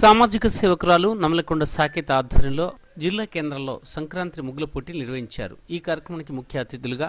సామాజిక సేవకురాలు నమలకొండ సాకేత ఆధ్వర్యంలో జిల్లా కేంద్రంలో సంక్రాంతి ముగ్గుల పోటీ నిర్వహించారు. ఈ కార్యక్రమానికి ముఖ్య అతిథులుగా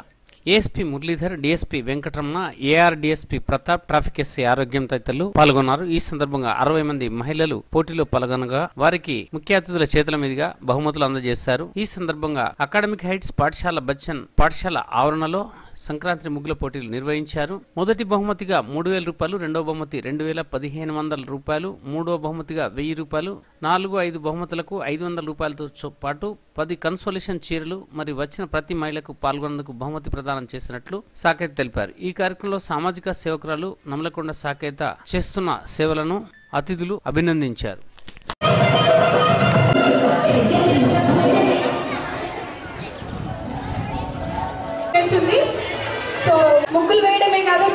ASP Muralidhar DSP Venkataramana AR DSP Pratap traffic SI ఆరోగ్యం తదితరులు పాల్గొన్నారు. ఈ సందర్భంగా అరవై మంది మహిళలు పోటీలో పాల్గొనగా వారికి ముఖ్య అతిథుల చేతుల మీదుగా బహుమతులు అందజేశారు. ఈ సందర్భంగా అకాడమిక్ హైట్స్ పాఠశాల బచ్చన్ పాఠశాల ఆవరణలో సంక్రాంతి ముగ్గుల పోటీలు నిర్వహించారు. మొదటి బహుమతిగా మూడు వేల రూపాయలు రెండవ బహుమతి రెండు వేల పదిహేను వందల రూపాయలు మూడవ బహుమతిగా వెయ్యి రూపాయలు నాలుగు ఐదు బహుమతులకు ఐదు వందల రూపాయలతో పాటు పది కన్సోలేషన్ చీరలు మరి వచ్చిన ప్రతి మహిళకు పాల్గొనేందుకు బహుమతి ప్రదానం చేసినట్లు సాకేత తెలిపారు. ఈ కార్యక్రమంలో సామాజిక సేవకురాలు నమలకొండ సాకేత చేస్తున్న సేవలను అతిథులు అభినందించారు. ఫ్రెండ్స్ ఉంది సో ముగ్గులు వేయడమే కాదు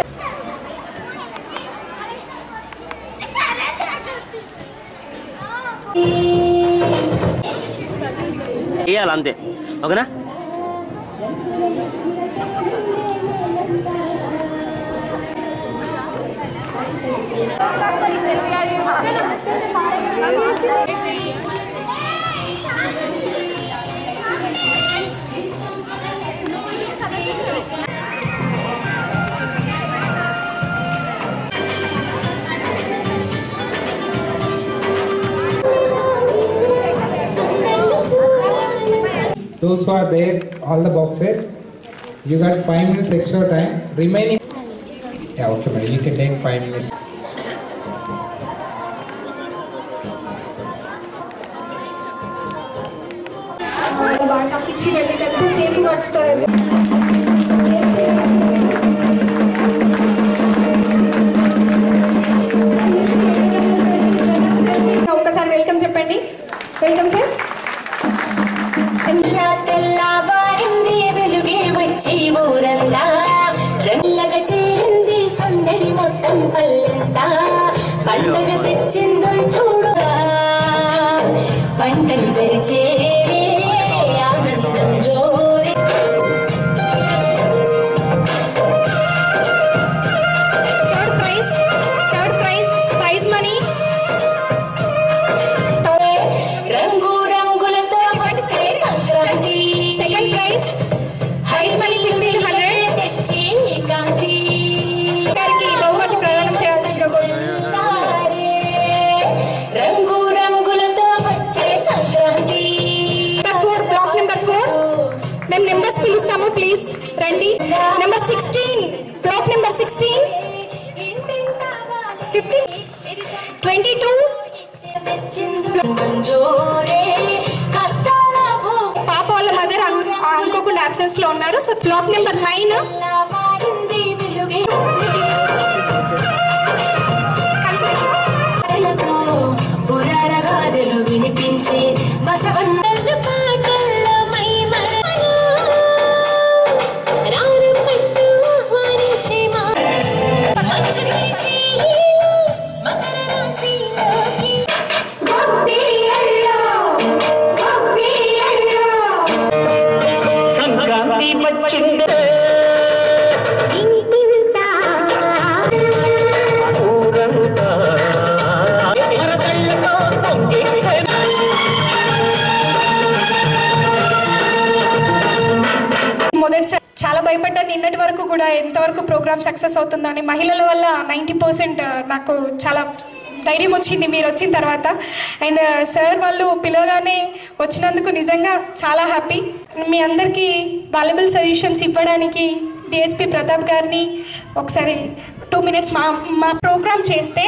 వేయాలి అంతే. ఓకేనా? Those who are there, all the boxes, you got five minutes extra time. Remaining, yeah, okay, madam. You can take five minutes. బాగా పిచ్చి వెళ్ళేటట్టు సేపు పట్టుతారు ఒక్కసారి వెల్కమ్ చెప్పండి వెల్కమ్ సార్ పంటలు తెరిచే మేము నెంబర్స్ పిలుస్తాము ప్లీజ్ రండి. Number sixteen block number sixteen fifteen twenty two పాప వాళ్ళ మదర్ అనుకోకుండా అబ్సెన్స్లో ఉన్నారు. సో బ్లాక్ నెంబర్ నైన్ వినిపించే బసవన్నల కూడా ఎంతవరకు ప్రోగ్రామ్ సక్సెస్ అవుతుందని మహిళల వల్ల నైంటీ పర్సెంట్ నాకు చాలా ధైర్యం వచ్చింది మీరు వచ్చిన తర్వాత. అండ్ సార్ వాళ్ళు పిలవగానే వచ్చినందుకు నిజంగా చాలా హ్యాపీ. మీ అందరికీ వాల్యుబుల్ సజెషన్స్ ఇవ్వడానికి డిఎస్పి ప్రతాప్ గారిని ఒకసారి టూ మినిట్స్ మా మా ప్రోగ్రామ్ చేస్తే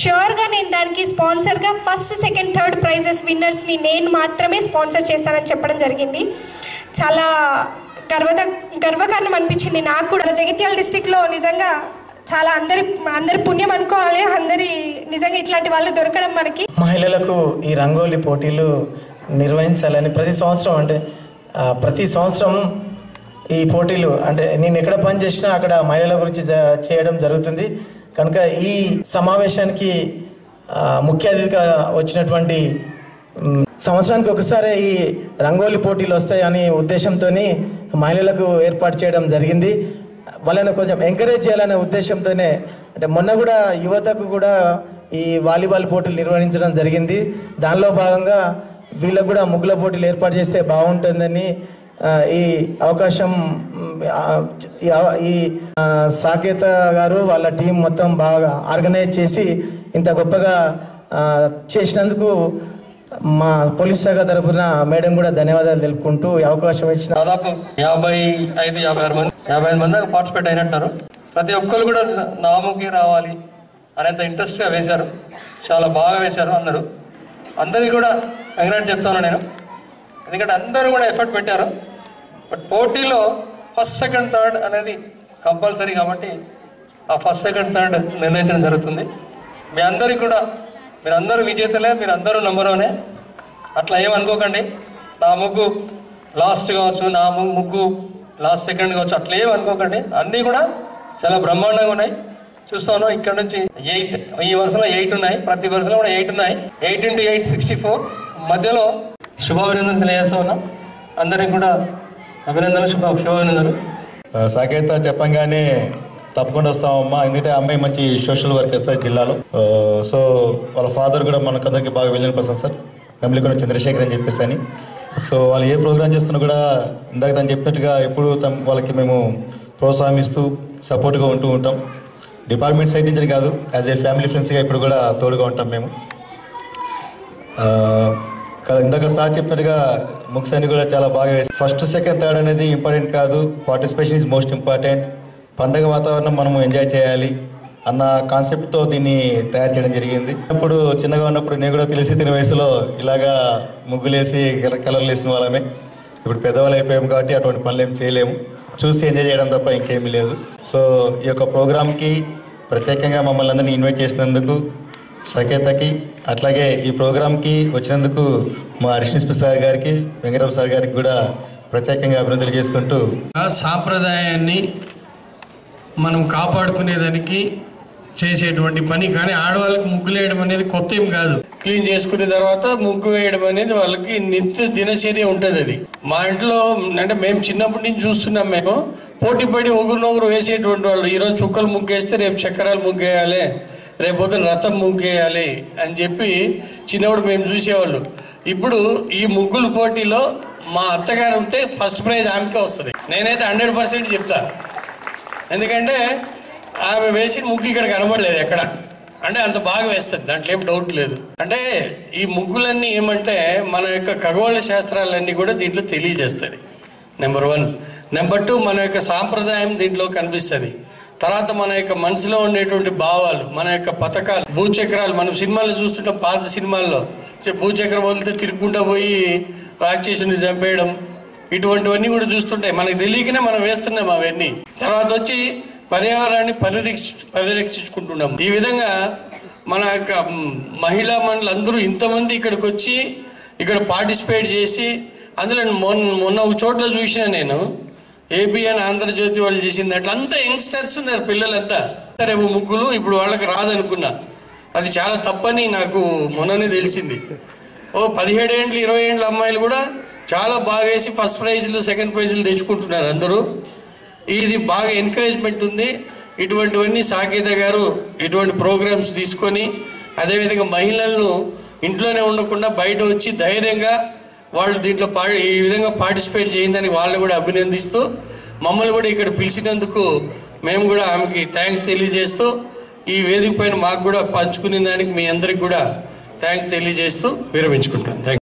ష్యూర్గా నేను దానికి స్పాన్సర్గా ఫస్ట్ సెకండ్ థర్డ్ ప్రైజెస్ విన్నర్స్ని నేను మాత్రమే స్పాన్సర్ చేస్తానని చెప్పడం జరిగింది. చాలా గర్వద గర్వకారణం అనిపించింది. నాకు కూడా జగిత్యాల డిస్టిక్లో నిజంగా చాలా అందరి అందరి పుణ్యం అనుకోవాలి. అందరి నిజంగా ఇట్లాంటి వాళ్ళు దొరకడం మనకి. మహిళలకు ఈ రంగోలి పోటీలు నిర్వహించాలని ప్రతి సంవత్సరం అంటే ప్రతి సంవత్సరం ఈ పోటీలు అంటే నేను ఎక్కడ పని చేసినా అక్కడ మహిళల గురించి చేయడం జరుగుతుంది. కనుక ఈ సమావేశానికి ముఖ్య అతిథిగా వచ్చినటువంటి సంవత్సరానికి ఒకసారి ఈ రంగోలి పోటీలు వస్తాయని ఉద్దేశంతో మహిళలకు ఏర్పాటు చేయడం జరిగింది. వాళ్ళని కొంచెం ఎంకరేజ్ చేయాలనే ఉద్దేశంతోనే అంటే మొన్న కూడా యువతకు కూడా ఈ వాలీబాల్ పోటీలు నిర్వహించడం జరిగింది. దానిలో భాగంగా వీళ్ళకు కూడా ముగ్గుల పోటీలు ఏర్పాటు చేస్తే బాగుంటుందని ఈ అవకాశం ఈ సాకేత గారు వాళ్ళ టీం మొత్తం బాగా ఆర్గనైజ్ చేసి ఇంత గొప్పగా చేసినందుకు మా పోలీస్ శాఖ తరఫున మేడం కూడా ధన్యవాదాలు తెలుపుకుంటూ ఈ అవకాశం ఇచ్చిన దాదాపు యాభై ఐదు యాభై ఆరు మంది యాభై ఐదు మంది దాకా పార్టిసిపేట్ అయినట్టారు ప్రతి ఒక్కరు కూడా నాముకి రావాలి అనేంత ఇంట్రెస్ట్గా వేశారు. చాలా బాగా వేశారు అందరూ. అందరికీ కూడా కంగ్రాట్ చెప్తాను నేను. ఎందుకంటే అందరూ కూడా ఎఫర్ట్ పెట్టారు. బట్ పోటీలో ఫస్ట్ సెకండ్ థర్డ్ అనేది కంపల్సరీ కాబట్టి ఆ ఫస్ట్ సెకండ్ థర్డ్ నిర్ణయించడం జరుగుతుంది. మీ అందరికీ కూడా మీరందరూ విజేతలే మీరందరూ నంబరోనే అట్లా ఏమనుకోకండి. నా ముగ్గు లాస్ట్ కావచ్చు నా ముగ్గు లాస్ట్ సెకండ్ కావచ్చు అట్లా ఏమనుకోకండి అనుకోకండి. అన్నీ కూడా చాలా బ్రహ్మాండంగా ఉన్నాయి. చూస్తాను ఇక్కడ నుంచి ఎయిట్ ఈ వరుసలో ఎయిట్ ఉన్నాయి. ప్రతి వరుసలో కూడా ఎయిట్ ఉన్నాయి. Eight into eight sixty four మధ్యలో శుభాభినందనలు తెలియజేస్తా ఉన్నాం. అందరికి కూడా అభినందనలు శుభ శుభాభినందనలు. సాకేత చెప్పంగానే తప్పకుండా వస్తామమ్మా. ఎందుకంటే ఆ అమ్మాయి మంచి సోషల్ వర్క్ చేస్తారు జిల్లాలో. సో వాళ్ళ ఫాదర్ కూడా మనకు అందరికి బాగా వెళ్ళిన పర్సన్ సార్. గమలికొండ చంద్రశేఖర్ అని చెప్పేసి అని. సో వాళ్ళు ఏ ప్రోగ్రామ్ చేస్తున్నా కూడా ఇందాక తను చెప్పినట్టుగా ఎప్పుడు తమ వాళ్ళకి మేము ప్రోత్సాహిస్తూ సపోర్ట్గా ఉంటూ ఉంటాం. డిపార్ట్మెంట్ సైడ్ నుంచి కాదు యాజ్ ఏ ఫ్యామిలీ ఫ్రెండ్స్గా ఇప్పుడు కూడా తోడుగా ఉంటాం మేము. ఇందాక సార్ చెప్పినట్టుగా ముక్స్ అని కూడా చాలా బాగా ఫస్ట్ సెకండ్ థర్డ్ అనేది ఇంపార్టెంట్ కాదు. పార్టిసిపేషన్ ఈజ్ మోస్ట్ ఇంపార్టెంట్ పండగ వాతావరణం మనము ఎంజాయ్ చేయాలి అన్న కాన్సెప్ట్తో దీన్ని తయారు చేయడం జరిగింది. అప్పుడు చిన్నగా ఉన్నప్పుడు నేను కూడా తెలిసి తిన వయసులో ఇలాగా ముగ్గులేసి కలర్లు వేసిన వాళ్ళమే. ఇప్పుడు పెద్దవాళ్ళు అయిపోయాం కాబట్టి అటువంటి పనులు ఏం చేయలేము. చూసి ఎంజాయ్ చేయడం తప్ప ఇంకేమీ లేదు. సో ఈ యొక్క ప్రోగ్రామ్కి ప్రత్యేకంగా మమ్మల్ని అందరినీ ఇన్వైట్ చేసినందుకు సకేతకి అట్లాగే ఈ ప్రోగ్రామ్కి వచ్చినందుకు మా హరిష్ణ సార్ గారికి వెంకటరావు సార్ గారికి కూడా ప్రత్యేకంగా అభినందనలు చేసుకుంటూ ఆ సాంప్రదాయాన్ని మనం కాపాడుకునేదానికి చేసేటువంటి పని కానీ ఆడవాళ్ళకి ముగ్గులు వేయడం అనేది కొత్త ఏం కాదు. క్లీన్ చేసుకున్న తర్వాత ముగ్గు వేయడం అనేది వాళ్ళకి నిత్య దినచర్య ఉంటుంది అది. మా ఇంట్లో అంటే మేము చిన్నప్పటి నుంచి చూస్తున్నాం మేము పోటీ పడి ఒకరినొకరు వేసేటువంటి వాళ్ళు. ఈరోజు చుక్కలు ముగ్గేస్తే రేపు చక్రాలు ముగ్గేయాలి రేపు పొద్దున రథం ముగ్గేయాలి అని చెప్పి చిన్నప్పుడు మేము చూసేవాళ్ళు. ఇప్పుడు ఈ ముగ్గులు పోటీలో మా అత్తగారు ఉంటే ఫస్ట్ ప్రైజ్ ఆమెకే వస్తుంది. నేనైతే హండ్రెడ్ పర్సెంట్ చెప్తా. ఎందుకంటే ఆమె వేసిన ముగ్గు ఇక్కడ కనబడలేదు ఎక్కడ? అంటే అంత బాగా వేస్తుంది దాంట్లో ఏం డౌట్ లేదు. అంటే ఈ ముగ్గులన్నీ ఏమంటే మన యొక్క ఖగోళ శాస్త్రాలన్నీ కూడా దీంట్లో తెలియజేస్తుంది నెంబర్ వన్ నెంబర్ టూ మన యొక్క సాంప్రదాయం దీంట్లో కనిపిస్తుంది. తర్వాత మన యొక్క మనసులో ఉండేటువంటి భావాలు మన యొక్క పథకాలు భూచక్రాలు మనం సినిమాల్లో చూస్తుంటాం పాత సినిమాల్లో. భూచక్రం వదిలితే తిరుగుకుంటూ పోయి రాక్షసుని చంపేయడం ఇటువంటివన్నీ కూడా చూస్తుంటాయి మనకు తెలియకనే మనం వేస్తున్నాం అవన్నీ. తర్వాత వచ్చి పర్యావరణాన్ని పరిరక్షి పరిరక్షించుకుంటున్నాం. ఈ విధంగా మన యొక్క మహిళా మండలి అందరూ ఇంతమంది ఇక్కడికి వచ్చి ఇక్కడ పార్టిసిపేట్ చేసి అందులో మొన్న మొన్న ఒక చోట్ల చూసిన నేను ఏబిఎన్ ఆంధ్రజ్యోతి వాళ్ళు చేసింది అట్లా అంతా యంగ్స్టర్స్ ఉన్నారు పిల్లలంతా. రేపు ముగ్గులు ఇప్పుడు వాళ్ళకి రాదనుకున్నా. అది చాలా తప్పని నాకు మొన్ననే తెలిసింది. ఓ పదిహేడు ఏండ్లు ఇరవై ఏండ్ల అమ్మాయిలు కూడా చాలా బాగా వేసి ఫస్ట్ ప్రైజ్లు సెకండ్ ప్రైజ్లు తెచ్చుకుంటున్నారు అందరూ. ఇది బాగా ఎంకరేజ్మెంట్ ఉంది. ఇటువంటివన్నీ సాకేత గారు ఇటువంటి ప్రోగ్రామ్స్ తీసుకొని అదేవిధంగా మహిళలను ఇంట్లోనే ఉండకుండా బయట వచ్చి ధైర్యంగా వాళ్ళు దీంట్లో పా ఈ విధంగా పార్టిసిపేట్ చేయిందని వాళ్ళని కూడా అభినందిస్తూ మమ్మల్ని కూడా ఇక్కడ పిలిచినందుకు మేము కూడా ఆమెకి థ్యాంక్స్ తెలియజేస్తూ ఈ వేదిక పైన మాకు కూడా పంచుకునే దానికి మీ అందరికి కూడా థ్యాంక్స్ తెలియజేస్తూ విరమించుకుంటాను థ్యాంక్